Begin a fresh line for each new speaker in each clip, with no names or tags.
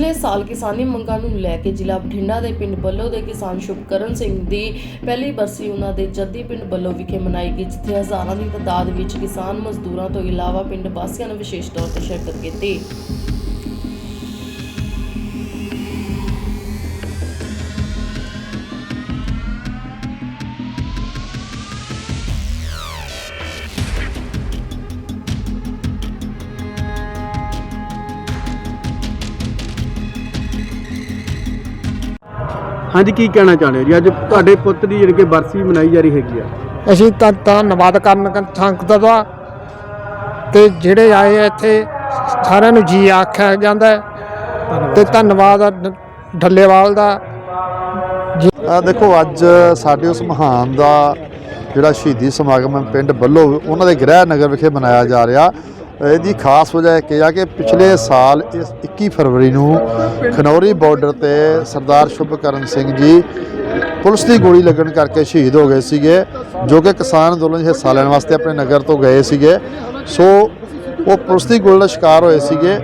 ਪਿਛਲੇ ਸਾਲ ਕਿਸਾਨੀ ਮੰਗਾਂ ਨੂੰ ਲੈ ਕੇ ਜ਼ਿਲ੍ਹਾ ਬਠਿੰਡਾ ਦੇ ਪਿੰਡ ਬੱਲੋ ਦੇ ਕਿਸਾਨ ਸ਼ੁਭਕਰਨ ਸਿੰਘ ਦੀ ਪਹਿਲੀ ਬਰਸੀ ਉਹਨਾਂ ਦੇ ਜੱਦੀ ਪਿੰਡ ਬੱਲੋ ਵਿਖੇ ਮਨਾਈ ਗਈ, ਜਿੱਥੇ ਹਜ਼ਾਰਾਂ ਦੀ ਤਾਦਾਦ ਵਿੱਚ ਕਿਸਾਨ ਮਜ਼ਦੂਰਾਂ ਤੋਂ ਇਲਾਵਾ ਪਿੰਡ ਵਾਸੀਆਂ ਨੇ ਵਿਸ਼ੇਸ਼ ਤੌਰ ਤੇ ਸ਼ਿਰਕਤ ਕੀਤੀ।
ਹਾਂਜੀ ਕੀ ਕਹਿਣਾ ਚਾਹੁੰਦੇ ਹੋ ਜੀ? ਅੱਜ ਤੁਹਾਡੇ ਪੁੱਤ ਦੀ ਜਿਹੜੀ ਕਿ ਬਰਸੀ ਮਨਾਈ ਜਾ ਰਹੀ ਹੈਗੀ ਆ।
ਅਸੀਂ ਤਾਂ ਧੰਨਵਾਦ ਕਰਨ ਸੰਗਤ ਦਾ ਤੇ ਜਿਹੜੇ ਆਏ ਆ ਇੱਥੇ ਸਾਰਿਆਂ ਨੂੰ ਜੀ ਆਖਿਆ ਜਾਂਦਾ ਤੇ ਧੰਨਵਾਦ ਡੱਲੇਵਾਲ ਦਾ।
ਆ ਦੇਖੋ ਅੱਜ ਸਾਡੇ ਉਸ ਮਹਾਨ ਦਾ ਜਿਹੜਾ ਸ਼ਹੀਦੀ ਸਮਾਗਮ ਹੈ ਪਿੰਡ ਬੱਲੋ ਉਹਨਾਂ ਦੇ ਗ੍ਰਹਿ ਨਗਰ ਵਿਖੇ ਮਨਾਇਆ ਜਾ ਰਿਹਾ। ਇਹਦੀ ਖਾਸ ਵਜ੍ਹਾ ਇਹ ਆ ਕਿ ਪਿਛਲੇ ਸਾਲ ਇਸ 21 ਫਰਵਰੀ ਨੂੰ ਖਨੌਰੀ ਬਾਰਡਰ ਤੇ ਸਰਦਾਰ ਸ਼ੁਭਕਰਨ ਸਿੰਘ ਜੀ ਪੁਲਿਸ ਦੀ ਗੋਲੀ ਲੱਗਣ ਕਰਕੇ ਸ਼ਹੀਦ ਹੋ ਗਏ ਸੀਗੇ, ਜੋ ਕਿ ਕਿਸਾਨ ਅੰਦੋਲਨ 'ਚ ਹਿੱਸਾ ਲੈਣ ਵਾਸਤੇ ਆਪਣੇ ਨਗਰ ਤੋਂ ਗਏ ਸੀਗੇ। ਸੋ ਉਹ ਪੁਲਿਸ ਦੀ ਗੋਲੀ ਦਾ ਸ਼ਿਕਾਰ ਹੋਏ ਸੀਗੇ।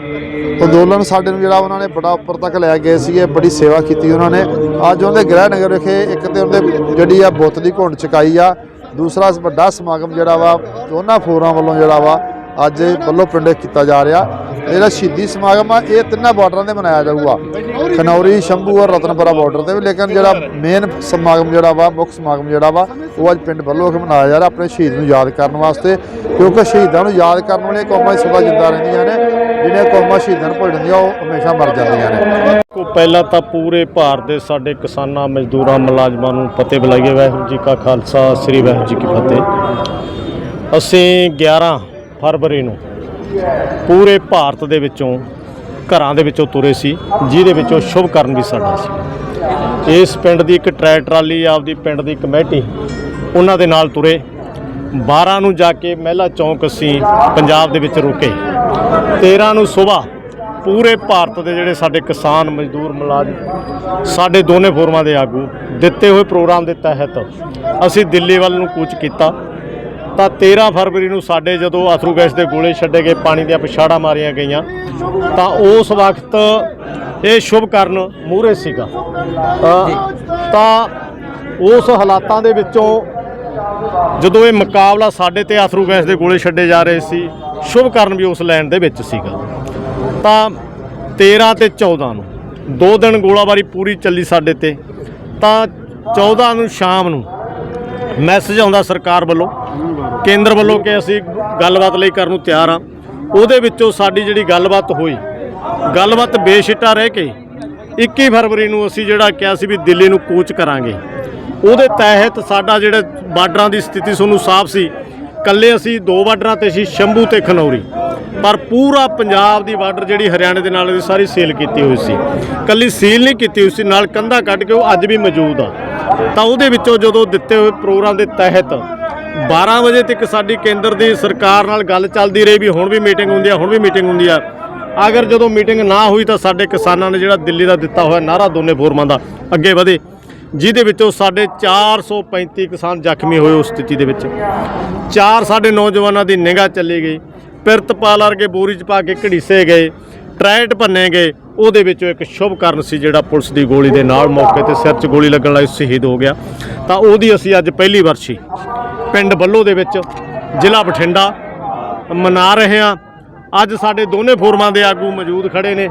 ਅੰਦੋਲਨ ਸਾਡੇ ਨੂੰ ਜਿਹੜਾ ਉਹਨਾਂ ਨੇ ਬੜਾ ਉੱਪਰ ਤੱਕ ਲੈ ਗਏ ਸੀਗੇ, ਬੜੀ ਸੇਵਾ ਕੀਤੀ ਉਹਨਾਂ ਨੇ। ਅੱਜ ਉਹਦੇ ਗ੍ਰਹਿ ਨਗਰ ਵਿਖੇ ਇੱਕ ਤੇ ਉਹਦੇ ਜਿਹੜੀ ਆ ਬੁੱਤ ਦੀ ਘੁੰਡ ਚੁਕਾਈ ਆ, ਦੂਸਰਾ ਵੱਡਾ ਸਮਾਗਮ ਜਿਹੜਾ ਵਾ ਉਹਨਾਂ ਫੋਰਾਂ ਵੱਲੋਂ ਜਿਹੜਾ ਵਾ ਅੱਜ ਵੱਲੋਂ ਪਿੰਡੇ ਕੀਤਾ ਜਾ ਰਿਹਾ। ਜਿਹੜਾ ਸ਼ਹੀਦੀ ਸਮਾਗਮ ਆ, ਇਹ ਤਿੰਨਾਂ ਬਾਰਡਰਾਂ ਤੇ ਮਨਾਇਆ ਜਾਊਗਾ। ਖਨੌਰੀ, ਸ਼ੰਭੂ ਔਰ ਰਤਨਪੁਰਾ ਬਾਰਡਰ ਤੇ ਵੀ, ਲੇਕਿਨ ਜਿਹੜਾ ਮੇਨ ਸਮਾਗਮ ਜਿਹੜਾ ਵਾ, ਮੁੱਖ ਸਮਾਗਮ ਜਿਹੜਾ ਵਾ, ਉਹ ਅੱਜ ਪਿੰਡ ਵੱਲੋਂ ਵਿਖੇ ਮਨਾਇਆ ਜਾ ਰਿਹਾ ਆਪਣੇ ਸ਼ਹੀਦ ਨੂੰ ਯਾਦ ਕਰਨ ਵਾਸਤੇ। ਕਿਉਂਕਿ ਸ਼ਹੀਦਾਂ ਨੂੰ ਯਾਦ ਕਰਨ ਵਾਲੀਆਂ ਕੌਮਾਂ ਹੀ ਸਦਾ ਜਿੰਦਾ ਰਹਿੰਦੀਆਂ ਨੇ, ਜਿਹੜੀਆਂ ਕੌਮਾਂ ਸ਼ਹੀਦਾਂ ਨੂੰ ਭੁੱਲ ਜਾਂਦੀਆਂ ਉਹ ਹਮੇਸ਼ਾ ਮਰ ਜਾਂਦੀਆਂ ਨੇ।
ਕੋ ਪਹਿਲਾਂ ਤਾਂ ਪੂਰੇ ਭਾਰਤ ਦੇ ਸਾਡੇ ਕਿਸਾਨਾਂ, ਮਜ਼ਦੂਰਾਂ, ਮੁਲਾਜ਼ਮਾਂ ਨੂੰ ਫਤਿਹ ਬੁਲਾਈਏ। ਵਾਹਿਗੁਰੂ ਜੀ ਕਾ ਖਾਲਸਾ, ਸ੍ਰੀ ਵਾਹਿਗੁਰੂ ਜੀ ਕੀ ਫਤਿਹ। ਅਸੀਂ 11 ਫਰਵਰੀ ਨੂੰ ਪੂਰੇ ਭਾਰਤ ਦੇ ਵਿੱਚੋਂ, ਘਰਾਂ ਦੇ ਵਿੱਚੋਂ ਤੁਰੇ ਸੀ, ਜਿਹਦੇ ਵਿੱਚੋਂ ਸ਼ੁਭ ਕਰਨ ਵੀ ਸਾਡਾ ਸੀ। ਇਸ ਪਿੰਡ ਦੀ ਇੱਕ ਟਰੈਕ ਟਰਾਲੀ, ਆਪਦੀ ਪਿੰਡ ਦੀ ਕਮੇਟੀ, ਉਹਨਾਂ ਦੇ ਨਾਲ ਤੁਰੇ। 12 ਨੂੰ ਜਾ ਕੇ ਮਹਿਲਾ ਚੌਂਕ ਅਸੀਂ ਪੰਜਾਬ ਦੇ ਵਿੱਚ ਰੁਕੇ। 13 ਨੂੰ ਸਵੇਰ ਪੂਰੇ ਭਾਰਤ ਦੇ ਜਿਹੜੇ ਸਾਡੇ ਕਿਸਾਨ, ਮਜ਼ਦੂਰ, ਮੁਲਾਜ਼ਮ, ਸਾਡੇ ਦੋਨੇ ਫੋਰਮਾਂ ਦੇ ਆਗੂ ਦਿੱਤੇ ਹੋਏ ਪ੍ਰੋਗਰਾਮ ਦੇ ਤਹਿਤ ਅਸੀਂ ਦਿੱਲੀ ਵੱਲ ਨੂੰ ਕੂਚ ਕੀਤਾ। ਤਾਂ 13 ਫਰਵਰੀ ਨੂੰ ਸਾਡੇ ਜਦੋਂ ਆਥਰੂ ਗੈਸ ਦੇ ਗੋਲੇ ਛੱਡੇ ਗਏ, ਪਾਣੀ ਦੀਆਂ ਪਿਛਾੜਾਂ ਮਾਰੀਆਂ ਗਈਆਂ, ਤਾਂ ਉਸ ਵਕਤ ਇਹ ਸ਼ੁਭ ਕਰਨ ਮੂਹਰੇ ਸੀਗਾ। ਤਾਂ ਉਸ ਹਾਲਾਤਾਂ ਦੇ ਵਿੱਚੋਂ ਜਦੋਂ ਇਹ ਮੁਕਾਬਲਾ ਸਾਡੇ ਤੇ ਆਥਰੂ ਗੈਸ ਦੇ ਗੋਲੇ ਛੱਡੇ ਜਾ ਰਹੇ ਸੀ, ਸ਼ੁਭ ਕਰਨ ਵੀ ਉਸ ਲਾਈਨ ਦੇ ਵਿੱਚ ਸੀਗਾ। ਤਾਂ 13 ਤੇ 14 ਨੂੰ, ਦੋ ਦਿਨ ਗੋਲਾਬਾਰੀ ਪੂਰੀ ਚੱਲੀ ਸਾਡੇ ਤੇ, ਤਾਂ 14 ਨੂੰ ਸ਼ਾਮ ਨੂੰ ਮੈਸੇਜ ਆਉਂਦਾ ਸਰਕਾਰ ਵੱਲੋਂ ਕੇਂਦਰ ਵੱਲੋਂ ਕਿ ਅਸੀਂ ਗੱਲਬਾਤ ਲਈ ਕਰਨ ਨੂੰ ਤਿਆਰ ਆ ਉਹਦੇ ਵਿੱਚੋਂ ਸਾਡੀ ਜਿਹੜੀ ਗੱਲਬਾਤ ਹੋਈ, ਗੱਲਬਾਤ ਬੇਸ਼ਿੱਟਾ ਰਹਿ ਕੇ 21 ਫਰਵਰੀ ਨੂੰ ਅਸੀਂ ਜਿਹੜਾ ਕਿਹਾ ਸੀ ਵੀ ਦਿੱਲੀ ਨੂੰ ਕੋਚ ਕਰਾਂਗੇ। ਉਹਦੇ ਤਹਿਤ ਸਾਡਾ ਜਿਹੜਾ ਬਾਰਡਰਾਂ ਦੀ ਸਥਿਤੀ ਤੁਹਾਨੂੰ ਸਾਫ਼ ਸੀ। ਕੱਲੇ ਅਸੀਂ ਦੋ ਬਾਰਡਰਾਂ ਤੇ ਸੀ, ਸ਼ੰਭੂ ਤੇ ਖਨੌਰੀ। ਪਰ ਪੂਰਾ ਪੰਜਾਬ ਦੀ ਬਾਰਡਰ ਜਿਹੜੀ ਹਰਿਆਣੇ ਦੇ ਨਾਲ ਦੀ ਸਾਰੀ ਸੀਲ ਕੀਤੀ ਹੋਈ ਸੀ। ਕੱਲੀ ਸੀਲ ਨਹੀਂ ਕੀਤੀ ਹੋਈ ਸੀ, ਨਾਲ ਕੰਧਾ ਕੱਢ ਕੇ ਉਹ ਅੱਜ ਵੀ ਮੌਜੂਦ ਆ। ਤਾਂ ਉਹਦੇ ਵਿੱਚੋਂ ਜਦੋਂ ਦਿੱਤੇ ਹੋਏ ਪ੍ਰੋਗਰਾਮ ਦੇ ਤਹਿਤ 12 ਵਜੇ ਤੱਕ ਸਾਡੀ ਕੇਂਦਰ ਦੀ ਸਰਕਾਰ ਨਾਲ ਗੱਲ ਚੱਲਦੀ ਰਹੀ ਵੀ ਹੁਣ ਵੀ ਮੀਟਿੰਗ ਹੁੰਦੀ ਆ, ਹੁਣ ਵੀ ਮੀਟਿੰਗ ਹੁੰਦੀ ਆ। ਅਗਰ ਜਦੋਂ ਮੀਟਿੰਗ ਨਾ ਹੋਈ ਤਾਂ ਸਾਡੇ ਕਿਸਾਨਾਂ ਨੇ ਜਿਹੜਾ ਦਿੱਲੀ ਦਾ ਦਿੱਤਾ ਹੋਇਆ ਨਾਰਾ ਦੋਨੇ ਫੋਰਮਾਂ ਦਾ ਅੱਗੇ ਵਧੇ, ਜਿਹਦੇ ਵਿੱਚੋਂ ਸਾਡੇ 435 ਕਿਸਾਨ ਜ਼ਖਮੀ ਹੋਏ ਉਸ ਸਥਿਤੀ ਦੇ ਵਿੱਚ। ਚਾਰ ਸਾਡੇ ਨੌਜਵਾਨਾਂ ਦੀ ਨਿਗਾਹ ਚੱਲੀ ਗਈ, ਪਿਰਤ ਪਿਰਤਪਾਲ ਵਰਗੇ ਬੋਰੀ ਚ ਪਾ ਕੇ ਘੜੀਸੇ ਗਏ ਟਰੈਟ ਭੰਨੇ ਗਏ, ਉਹਦੇ ਵਿੱਚੋਂ ਇੱਕ ਸ਼ੁਭ ਕਰਨ ਸੀ ਜਿਹੜਾ ਪੁਲਿਸ ਦੀ ਗੋਲੀ ਦੇ ਨਾਲ ਮੌਕੇ ਤੇ ਸਿਰ 'ਚ ਗੋਲੀ ਲੱਗਣ ਲਈ ਸ਼ਹੀਦ ਹੋ ਗਿਆ। ਤਾਂ ਉਹਦੀ ਅਸੀਂ ਅੱਜ ਪਹਿਲੀ ਵਰਸ਼ੀ ਪਿੰਡ ਬੱਲੋ ਦੇ ਵਿੱਚ ਜ਼ਿਲ੍ਹਾ ਬਠਿੰਡਾ ਮਨਾ ਰਹੇ ਹਾਂ। ਅੱਜ ਸਾਡੇ ਦੋਨੇ ਫੋਰਮਾਂ ਦੇ ਆਗੂ ਮੌਜੂਦ ਖੜੇ ਨੇ।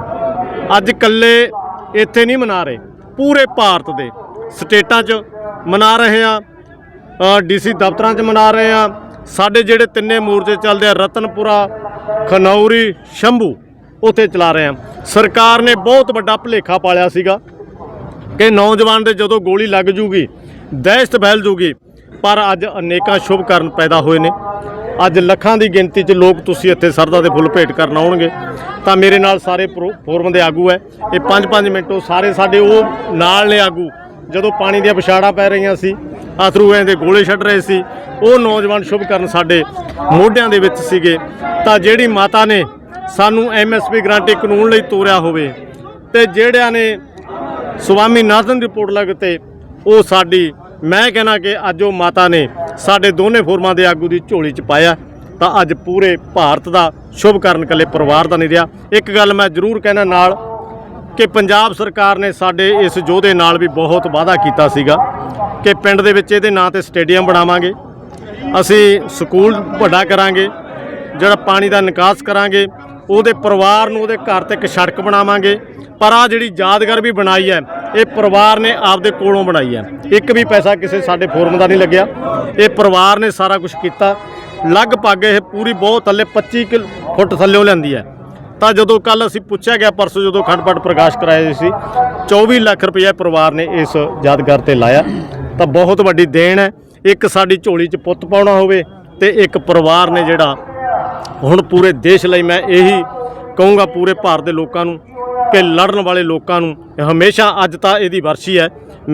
ਅੱਜ ਇਕੱਲੇ ਇੱਥੇ ਨਹੀਂ ਮਨਾ ਰਹੇ, ਪੂਰੇ ਭਾਰਤ ਦੇ ਸਟੇਟਾਂ 'ਚ ਮਨਾ ਰਹੇ ਹਾਂ ਡੀਸੀ ਦਫ਼ਤਰਾਂ 'ਚ ਮਨਾ ਰਹੇ ਹਾਂ। ਸਾਡੇ ਜਿਹੜੇ ਤਿੰਨੇ ਮੋਰਚੇ ਚੱਲਦੇ ਆ, ਰਤਨਪੁਰਾ, ਖਨੌਰੀ, ਸ਼ੰਭੂ, ਉੱਥੇ ਚਲਾ ਰਹੇ ਹਾਂ। ਸਰਕਾਰ ਨੇ ਬਹੁਤ ਵੱਡਾ ਭੁਲੇਖਾ ਪਾਲਿਆ ਸੀਗਾ ਕਿ ਨੌਜਵਾਨ ਦੇ ਜਦੋਂ ਗੋਲੀ ਲੱਗ ਜੂਗੀ, ਦਹਿਸ਼ਤ ਫੈਲ ਜੂਗੀ ਪਰ ਅੱਜ ਅਨੇਕਾਂ ਸ਼ੁਭ ਕਰਨ ਪੈਦਾ ਹੋਏ ਨੇ। ਅੱਜ ਲੱਖਾਂ ਦੀ ਗਿਣਤੀ 'ਚ ਲੋਕ ਤੁਸੀਂ ਇੱਥੇ ਸਰਦਾ ਦੇ ਫੁੱਲ ਭੇਟ ਕਰਨ ਆਉਣਗੇ। ਤਾਂ ਮੇਰੇ ਨਾਲ ਸਾਰੇ ਪ੍ਰੋ- ਫੋਰਮ ਦੇ ਆਗੂ ਹੈ। ਇਹ 5-5 ਮਿੰਟੋਂ ਸਾਰੇ ਸਾਡੇ ਉਹ ਨਾਲ ਨੇ ਆਗੂ। ਜਦੋਂ ਪਾਣੀ ਦੀਆਂ ਵਿਛਾੜਾਂ ਪੈ ਰਹੀਆਂ ਸੀ ਅਥਰੂਆਂ ਦੇ ਗੋਲੇ ਛੱਡ ਰਹੇ ਸੀ, ਉਹ ਨੌਜਵਾਨ ਸ਼ੁਭ ਕਰਨ ਸਾਡੇ ਮੋਢਿਆਂ ਦੇ ਵਿੱਚ ਸੀਗੇ। ਤਾਂ ਜਿਹੜੀ ਮਾਤਾ ਨੇ ਸਾਨੂੰ ਐਮਐਸਪੀ ਗਰੰਟੀ ਕਾਨੂੰਨ ਲਈ ਤੋਰਿਆ ਹੋਵੇ, ਤੇ ਜਿਹੜਿਆਂ ਨੇ ਸੁਆਮੀ ਨਾਥਨ ਰਿਪੋਰਟ ਲੱਗ ਉਹ ਸਾਡੀ ਮੈਂ ਕਹਿਣਾ ਕਿ ਅੱਜ ਉਹ ਮਾਤਾ ਨੇ ਸਾਡੇ ਦੋਨੇ ਫੋਰਮਾਂ ਦੇ ਆਗੂ ਦੀ ਝੋਲੀ ਚ ਪਾਇਆ, ਤਾਂ ਅੱਜ ਪੂਰੇ ਭਾਰਤ ਦਾ ਸ਼ੁਭ ਕਰਨ ਕੱਲੇ ਪਰਿਵਾਰ ਦਾ ਨਹੀਂ ਰਿਹਾ। ਇੱਕ ਗੱਲ ਮੈਂ ਜ਼ਰੂਰ ਕਹਿਣਾ ਨਾਲ ਕਿ ਪੰਜਾਬ ਸਰਕਾਰ ਨੇ ਸਾਡੇ ਇਸ ਯੋਧੇ ਨਾਲ ਵੀ ਬਹੁਤ ਵਾਅਦਾ ਕੀਤਾ ਸੀਗਾ ਕਿ ਪਿੰਡ ਦੇ ਵਿੱਚ ਇਹਦੇ ਨਾਂ ਤੇ ਸਟੇਡੀਅਮ ਬਣਾਵਾਂਗੇ। ਅਸੀਂ ਸਕੂਲ ਵੱਡਾ ਕਰਾਂਗੇ, ਜਿਹੜਾ ਪਾਣੀ ਦਾ ਨਿਕਾਸ ਕਰਾਂਗੇ, ਉਹਦੇ ਪਰਿਵਾਰ ਨੂੰ ਉਹਦੇ ਘਰ ਤੇ ਇੱਕ ਸੜਕ ਬਣਾਵਾਂਗੇ। ਪਰ ਆ ਜਿਹੜੀ ਯਾਦਗਾਰ ਵੀ ਬਣਾਈ ਹੈ ਇਹ ਪਰਿਵਾਰ ਨੇ ਆਪਦੇ ਕੋਲੋਂ ਬਣਾਈ ਹੈ ਇੱਕ ਵੀ ਪੈਸਾ ਕਿਸੇ ਸਾਡੇ ਫੋਰਮ ਦਾ ਨਹੀਂ ਲੱਗਿਆ। ਇਹ ਪਰਿਵਾਰ ਨੇ ਸਾਰਾ ਕੁਝ ਕੀਤਾ। ਲਗਭਗ ਇਹ ਪੂਰੀ ਬਹੁਤ ਥੱਲੇ 25 ਕਿਲ ਫੁੱਟ ਥੱਲੇੋਂ ਲੈਂਦੀ ਹੈ ਤਾਂ ਜਦੋਂ ਕੱਲ ਅਸੀਂ ਪੁੱਛਿਆ ਗਿਆ, ਪਰਸੋਂ ਜਦੋਂ ਖੰਡ ਪਾਠ ਪ੍ਰਕਾਸ਼ ਕਰਾਏ ਸੀ 24 ਲੱਖ ਰੁਪਏ ਪਰਿਵਾਰ ਨੇ ਇਸ ਯਾਦਗਾਰ ਤੇ ਲਾਇਆ। ਤਾਂ ਬਹੁਤ ਵੱਡੀ ਦੇਣ ਹੈ। ਇੱਕ ਸਾਡੀ ਝੋਲੀ 'ਚ ਪੁੱਤ ਪਾਉਣਾ ਹੋਵੇ ਤੇ ਇੱਕ ਪਰਿਵਾਰ ਨੇ ਜਿਹੜਾ ਹੁਣ ਪੂਰੇ ਦੇਸ਼ ਲਈ ਮੈਂ ਇਹੀ ਕਹੂੰਗਾ, ਪੂਰੇ ਭਾਰਤ ਦੇ ਲੋਕਾਂ ਨੂੰ ਕਿ ਲੜਨ ਵਾਲੇ ਲੋਕਾਂ ਨੂੰ ਹਮੇਸ਼ਾ ਅੱਜ ਤਾਂ ਇਹਦੀ ਵਰਸੀ ਹੈ।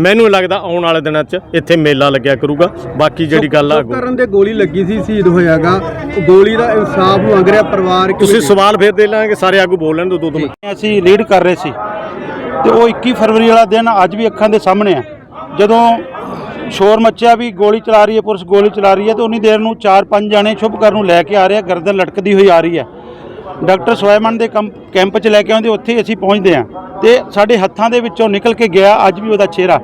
ਮੈਨੂੰ ਲੱਗਦਾ ਆਉਣ ਵਾਲੇ ਦਿਨਾਂ 'ਚ ਇੱਥੇ ਮੇਲਾ ਲੱਗਿਆ ਕਰੂਗਾ। ਬਾਕੀ ਜਿਹੜੀ ਗੱਲ ਆ
ਕਰਨ ਦੇ ਗੋਲੀ ਲੱਗੀ ਸੀ ਸ਼ਹੀਦ ਹੋਇਆਗਾ। ਉਹ ਗੋਲੀ ਦਾ ਇਨਸਾਫ ਮੰਗ ਰਿਹਾ ਪਰਿਵਾਰ
ਤੁਸੀਂ ਸਵਾਲ ਫੇਰ ਦੇ ਲਾਂਗੇ ਸਾਰੇ ਆਗੂ ਬੋਲ ਲੈਣ ਦੋ ਦੋ ਦੋ ਮਿੰਟ।
ਅਸੀਂ ਲੀਡ ਕਰ ਰਹੇ ਸੀ ਤੇ ਉਹ 21 ਫਰਵਰੀ ਵਾਲਾ ਦਿਨ ਅੱਜ ਵੀ ਅੱਖਾਂ ਦੇ ਸਾਹਮਣੇ ਆ। ਜਦੋਂ ਸ਼ੋਰ ਮੱਚਿਆ ਵੀ ਗੋਲੀ ਚਲਾ ਰਹੀ ਹੈ ਪੁਲਿਸ ਗੋਲੀ ਚਲਾ ਰਹੀ ਹੈ ਤੇ ਉਨੀ ਦੇਰ ਨੂੰ 4-5 ਜਾਣੇ ਸ਼ੁਭ ਕਰਨ ਨੂੰ ਲੈ ਕੇ ਆ ਰਹੇ ਆ ਗਰਦਨ ਲਟਕਦੀ ਹੋਈ ਆ ਰਹੀ ਹੈ। ਡਾਕਟਰ ਸਵੈਮਨ ਦੇ ਕੰਪ- ਕੈਂਪ 'ਚ ਲੈ ਕੇ ਆਉਂਦੇ, ਉੱਥੇ ਹੀ ਅਸੀਂ ਪਹੁੰਚਦੇ ਆ ਤੇ ਸਾਡੇ ਹੱਥਾਂ ਦੇ ਵਿੱਚੋਂ ਨਿਕਲ ਕੇ ਗਿਆ ਅੱਜ ਵੀ ਉਹਦਾ ਚਿਹਰਾ।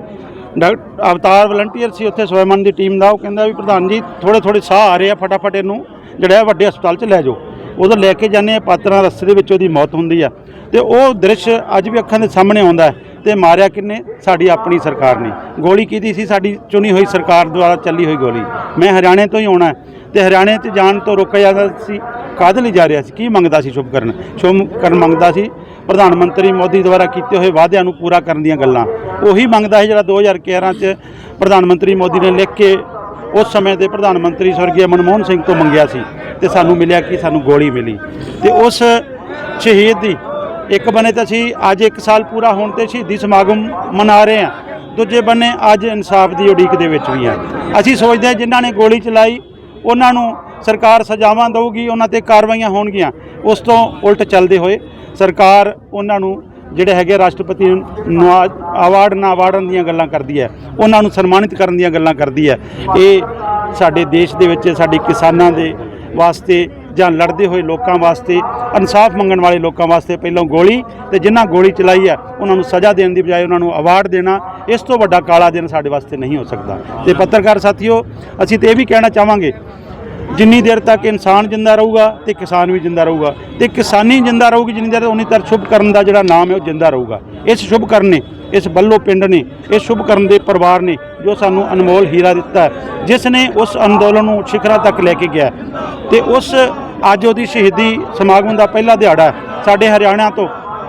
ਡਾਕਟਰ ਅਵਤਾਰ ਵਲੰਟੀਅਰ ਸੀ ਉੱਥੇ ਸਵੈਮਨ ਦੀ ਟੀਮ ਦਾ, ਉਹ ਕਹਿੰਦਾ ਵੀ ਪ੍ਰਧਾਨ ਜੀ ਥੋੜੇ ਥੋੜੇ ਸਾਹ ਆ ਰਹੇ ਆ ਫਟਾਫਟ ਇਹਨੂੰ, ਜਿਹੜਾ ਵੱਡੇ ਹਸਪਤਾਲ 'ਚ ਲੈ ਜਾਓ। ਉਦੋਂ ਲੈ ਕੇ ਜਾਂਦੇ ਆ ਪਾਤਰਾਂ ਰਸਤੇ ਦੇ ਵਿੱਚ ਉਹਦੀ ਮੌਤ ਹੁੰਦੀ ਆ। ਤੇ ਉਹ ਦ੍ਰਿਸ਼ ਅੱਜ ਵੀ ਅੱਖਾਂ ਦੇ ਸਾਹਮਣੇ ਆਉਂਦਾ ਹੈ ਤੇ ਮਾਰਿਆ ਕਿੰਨੇ? ਸਾਡੀ ਆਪਣੀ ਸਰਕਾਰ ਨੇ। ਗੋਲੀ ਕੀਤੀ ਸੀ? ਸਾਡੀ ਚੁਣੀ ਹੋਈ ਸਰਕਾਰ ਦੁਆਰਾ ਚੱਲੀ ਹੋਈ ਗੋਲੀ। ਮੈਂ ਹਰਿਆਣੇ ਤੋਂ ਹੀ ਆਉਣਾ ਤੇ ਹਰਿਆਣੇ 'ਚ ਜਾਣ ਤੋਂ ਰੋਕਿਆ ਜਾਂਦਾ ਸੀ। ਕਾਹਦੇ ਲਈ ਜਾ ਰਿਹਾ ਸੀ? ਕੀ ਮੰਗਦਾ ਸੀ ਸ਼ੁਭਕਰਨ? ਸ਼ੁਭਕਰਨ ਮੰਗਦਾ ਸੀ, ਪ੍ਰਧਾਨ ਮੰਤਰੀ ਮੋਦੀ ਦੁਆਰਾ ਕੀਤੇ ਹੋਏ ਵਾਅਦਿਆਂ ਨੂੰ ਪੂਰਾ ਕਰਨ ਦੀਆਂ ਗੱਲਾਂ। ਉਹੀ ਮੰਗਦਾ ਸੀ ਜਿਹੜਾ 2011 'ਚ ਪ੍ਰਧਾਨ ਮੰਤਰੀ ਮੋਦੀ ਨੇ ਲਿਖ ਕੇ ਉਸ ਸਮੇਂ ਦੇ ਪ੍ਰਧਾਨ ਮੰਤਰੀ ਸਵਰਗੀ ਮਨਮੋਹਨ ਸਿੰਘ ਤੋਂ ਮੰਗਿਆ ਸੀ ਤੇ ਸਾਨੂੰ ਮਿਲਿਆ ਕਿ ਸਾਨੂੰ ਗੋਲੀ ਮਿਲੀ। ਤੇ ਉਸ ਸ਼ਹੀਦ ਦੀ ਇੱਕ ਬੰਨੇ ਤਾਂ ਅਸੀਂ ਅੱਜ 1 ਸਾਲ ਪੂਰਾ ਹੋਣ ਤੇ ਸ਼ਹੀਦੀ ਸਮਾਗਮ ਮਨਾ ਰਹੇ ਹਾਂ। ਦੂਜੇ ਬੰਨੇ ਅੱਜ ਇਨਸਾਫ ਦੀ ਉਡੀਕ ਦੇ ਵਿੱਚ ਵੀ ਹਾਂ। ਅਸੀਂ ਸੋਚਦੇ ਹਾਂ ਜਿਨ੍ਹਾਂ ਨੇ ਗੋਲੀ ਚਲਾਈ ਉਹਨਾਂ ਨੂੰ ਸਰਕਾਰ ਸਜ਼ਾਵਾਂ ਦੇਊਗੀ, ਉਹਨਾਂ ਤੇ ਕਾਰਵਾਈਆਂ ਹੋਣਗੀਆਂ। ਉਸ ਤੋਂ ਉਲਟ ਚੱਲਦੇ ਹੋਏ ਸਰਕਾਰ ਉਹਨਾਂ ਨੂੰ ਜਿਹੜੇ ਹੈਗੇ ਰਾਸ਼ਟਰਪਤੀ ਨੂੰ ਅਵਾਰਡ, ਨਾ ਅਵਾਰਡਨ ਦੀਆਂ ਗੱਲਾਂ ਕਰਦੀ ਹੈ, ਉਹਨਾਂ ਨੂੰ ਸਨਮਾਨਿਤ ਕਰਨ ਦੀਆਂ ਗੱਲਾਂ ਕਰਦੀ ਹੈ। ਇਹ ਸਾਡੇ ਦੇਸ਼ ਦੇ ਵਿੱਚ, ਸਾਡੇ ਕਿਸਾਨਾਂ ਦੇ ਵਾਸਤੇ ਜਾਂ ਲੜਦੇ ਹੋਏ ਲੋਕਾਂ ਵਾਸਤੇ, ਇਨਸਾਫ ਮੰਗਣ ਵਾਲੇ ਲੋਕਾਂ ਵਾਸਤੇ ਪਹਿਲਾਂ ਗੋਲੀ ਤੇ ਜਿਨ੍ਹਾਂ ਗੋਲੀ ਚਲਾਈ ਹੈ, ਉਹਨਾਂ ਨੂੰ ਸਜ਼ਾ ਦੇਣ ਦੀ ਬਜਾਏ ਉਹਨਾਂ ਨੂੰ ਅਵਾਰਡ ਦੇਣਾ, ਇਸ ਤੋਂ ਵੱਡਾ ਕਾਲਾ ਦਿਨ ਸਾਡੇ ਵਾਸਤੇ ਨਹੀਂ ਹੋ ਸਕਦਾ। ਤੇ ਪੱਤਰਕਾਰ ਸਾਥੀਓ, ਅਸੀਂ ਤੇ ਇਹ ਵੀ ਕਹਿਣਾ ਚਾਹਾਂਗੇ, ਜਿੰਨੀ ਦੇਰ ਤੱਕ ਇਨਸਾਨ ਜਿੰਦਾ ਰਹੂਗਾ ਤੇ ਕਿਸਾਨ ਵੀ ਜਿੰਦਾ ਰਹੂਗਾ। ਤੇ ਕਿਸਾਨੀ ਜਿੰਦਾ ਰਹੂਗੀ, ਜਿੰਨੀ ਦੇਰ ਉਨੀ ਤਰ ਸ਼ੁਭ ਕਰਨ ਦਾ ਜਿਹੜਾ ਨਾਮ ਹੈ ਉਹ ਜਿੰਦਾ ਰਹੂਗਾ। ਇਸ ਸ਼ੁਭ ਕਰਨ ਨੇ ਇਸ ਬੱਲੋ ਪਿੰਡ ਨੇ, ਇਸ ਸ਼ੁਭ ਕਰਨ ਦੇ ਪਰਿਵਾਰ ਨੇ ਜੋ ਸਾਨੂੰ ਅਨਮੋਲ ਹੀਰਾ ਦਿੱਤਾ ਜਿਸ ਨੇ ਉਸ ਅੰਦੋਲਨ ਨੂੰ ਸਿਖਰਾਂ ਤੱਕ ਲੈ ਕੇ ਗਿਆ ਤੇ ਉਸ ਅੱਜ ਉਹਦੀ ਸ਼ਹੀਦੀ ਸਮਾਗਮ ਦਾ ਪਹਿਲਾ ਦਿਹਾੜਾ ਸਾਡੇ ਹਰਿਆਣਾ ਤੋਂ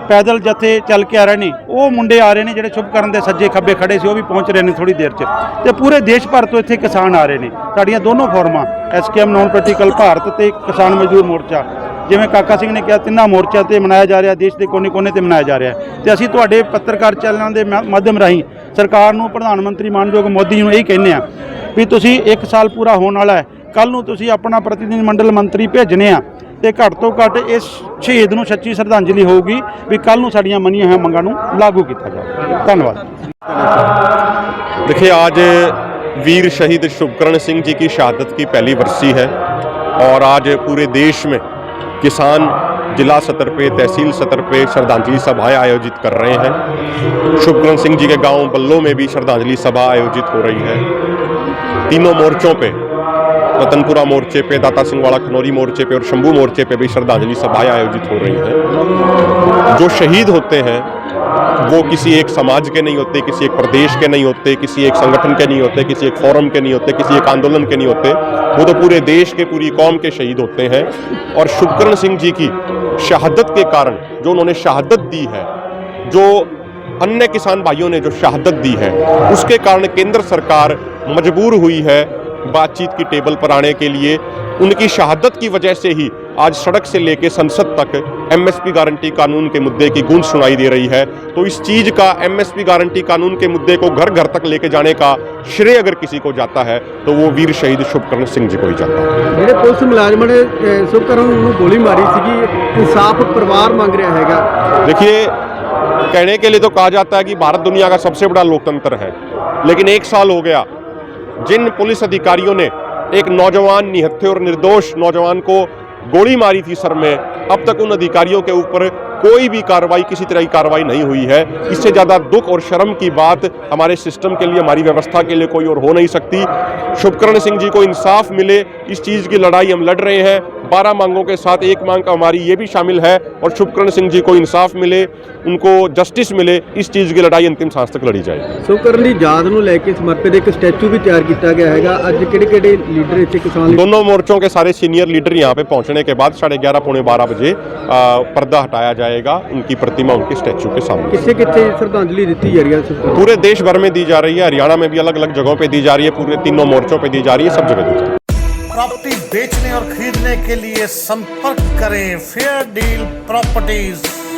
ਪੈਦਲ ਜਥੇ ਚੱਲ ਕੇ ਆ ਰਹੇ ਨੇ। ਉਹ ਮੁੰਡੇ ਆ ਰਹੇ ਨੇ ਜਿਹੜੇ ਸ਼ੁਭ ਕਰਨ ਦੇ ਸੱਜੇ ਖੱਬੇ ਖੜੇ ਸੀ, ਉਹ ਵੀ ਪਹੁੰਚ ਰਹੇ ਨੇ ਥੋੜੀ ਦੇਰ 'ਚ। ਤੇ ਪੂਰੇ ਦੇਸ਼ ਭਰ ਤੋਂ ਇੱਥੇ ਕਿਸਾਨ ਆ ਰਹੇ ਨੇ। ਸਾਡੀਆਂ ਦੋਨੋਂ ਫੋਰਮਾਂ ਐਸਕੇਐਮ ਨੌਨ ਪੋਲੀਟੀਕਲ ਭਾਰਤ ਤੇ ਕਿਸਾਨ ਮਜ਼ਦੂਰ ਮੋਰਚਾ। ਜਿਵੇਂ ਕਾਕਾ ਸਿੰਘ ਨੇ ਕਿਹਾ, ਤਿੰਨਾਂ ਮੋਰਚਾ ਤੇ ਮਨਾਇਆ ਜਾ ਰਿਹਾ, ਦੇਸ਼ ਦੇ ਕੋਨੇ-ਕੋਨੇ ਤੇ ਮਨਾਇਆ ਜਾ ਰਿਹਾ ਤੇ ਅਸੀਂ ਤੁਹਾਡੇ ਪੱਤਰਕਾਰ ਚੈਨਲਾਂ ਦੇ ਮਾ- ਮਾਧਿਅਮ ਰਾਹੀਂ ਸਰਕਾਰ ਨੂੰ, ਪ੍ਰਧਾਨ ਮੰਤਰੀ ਮਾਨਯੋਗ ਮੋਦੀ ਨੂੰ ਇਹ ਕਹਿੰਦੇ ਆ ਵੀ ਤੁਸੀਂ 1 ਸਾਲ ਪੂਰਾ ਹੋਣ ਵਾਲਾ ਹੈ। ਕੱਲ ਨੂੰ ਤੁਸੀਂ ਆਪਣਾ ਪ੍ਰਤੀਨਿਧ ਮੰਡਲ ਮੰਤਰੀ ਭੇਜਣੇ ਆ ਤੇ ਘੱਟ ਤੋਂ ਘੱਟ ਇਸ ਸ਼ਹੀਦ ਨੂੰ ਸੱਚੀ ਸ਼ਰਧਾਂਜਲੀ ਹੋਊਗੀ ਵੀ ਕੱਲ ਨੂੰ ਸਾਡੀਆਂ ਮੰਨੀਆਂ ਹੋਈਆਂ ਮੰਗਾਂ ਨੂੰ ਲਾਗੂ ਕੀਤਾ ਜਾਵੇ ਧੰਨਵਾਦ
देखिए आज वीर शहीद शुभकर्ण सिंह जी की शहादत की पहली बरसी है और आज पूरे देश में किसान जिला सतर पे तहसील सतर पे श्रद्धांजलि सभाएं आयोजित कर रहे हैं शुभकर्ण सिंह जी के गांव बल्लो में भी श्रद्धांजलि सभा आयोजित हो रही है तीनों मोर्चों पे रतनपुरा मोर्चे पे, दाता सिंह वाला खनौरी मोर्चे पे और शंभू मोर्चे पे भी श्रद्धांजलि सभाएँ आयोजित हो रही हैं। जो शहीद होते हैं, वो किसी एक समाज के नहीं होते, किसी एक प्रदेश के नहीं होते, किसी एक संगठन के नहीं होते, किसी एक फोरम के नहीं होते, किसी एक आंदोलन के नहीं होते, वो तो पूरे देश के, पूरी कौम के शहीद होते हैं। और शुभकर्ण सिंह जी की शहादत के कारण जो उन्होंने शहादत दी है, जो अन्य किसान भाइयों ने जो शहादत दी है, उसके कारण केंद्र सरकार मजबूर हुई है बातचीत की टेबल पर आने के लिए उनकी शहादत की वजह से ही आज सड़क से लेकर संसद तक एमएसपी गारंटी कानून के मुद्दे की गूंज सुनाई दे रही है तो इस चीज का एमएसपी गारंटी कानून के मुद्दे को घर घर तक लेके जाने का श्रेय अगर किसी को जाता है तो वो वीर शहीद शुभकर्ण सिंह जी को ही जाता है
ਜਿਹੜੇ ਪੁਲਿਸ ਮੁਲਾਜ਼ਮਾਂ ਨੇ ਅਹ, ਸੁਖਕਰਨ ਨੂੰ ਗੋਲੀ ਮਾਰੀ ਸੀਗੀ ਇਨਸਾਫ ਪਰਿਵਾਰ ਮੰਗ ਰਿਹਾ ਹੈਗਾ
देखिए कहने के लिए तो कहा जाता है कि भारत दुनिया का सबसे बड़ा लोकतंत्र है लेकिन एक साल हो गया जिन पुलिस अधिकारियों ने एक नौजवान निहत्थे और निर्दोष नौजवान को गोली मारी थी सर में अब तक उन अधिकारियों के ऊपर कोई भी कार्रवाई किसी तरह की कार्रवाई नहीं हुई है इससे ज़्यादा दुख और शर्म की बात हमारे सिस्टम के लिए हमारी व्यवस्था के लिए कोई और हो नहीं सकती शुभकर्ण सिंह जी को इंसाफ मिले इस चीज़ की लड़ाई हम लड़ रहे हैं बारह मांगों के साथ एक मांग का हमारी ये भी शामिल है और शुभकर्ण सिंह जी को इंसाफ मिले उनको जस्टिस मिले इस चीज़ की लड़ाई अंतिम सांस तक लड़ी जाएगी
ਸੁਖਕਰਨ ਦੀ ਯਾਦ ਨੂੰ ਲੈ ਕੇ ਸਮਰਪਿਤ ਇੱਕ ਸਟੈਚੂ ਵੀ ਤਿਆਰ ਕੀਤਾ ਗਿਆ ਹੈਗਾ ਅੱਜ ਕਿਹੜੇ ਕਿਹੜੇ ਲੀਡਰ ਇੱਥੇ ਕਿਸਾਨ ਲੀਡਰ
दोनों मोर्चों के सारे सीनियर लीडर यहाँ पे पहुंचने के बाद साढ़े ग्यारह पौने बारह बजे आ, पर्दा हटाया जाएगा उनकी प्रतिमा उनके स्टैचू के सामने।
किसे कितने श्रद्धांजलि दी जा रही है
पूरे देश भर में दी जा रही है। हरियाणा में भी अलग अलग जगहों पे दी जा रही है। पूरे तीनों मोर्चों पे दी जा रही है। सब जगह दी जा
प्रॉपर्टी बेचने और खरीदने के लिए संपर्क करें। Fair Deal Properties.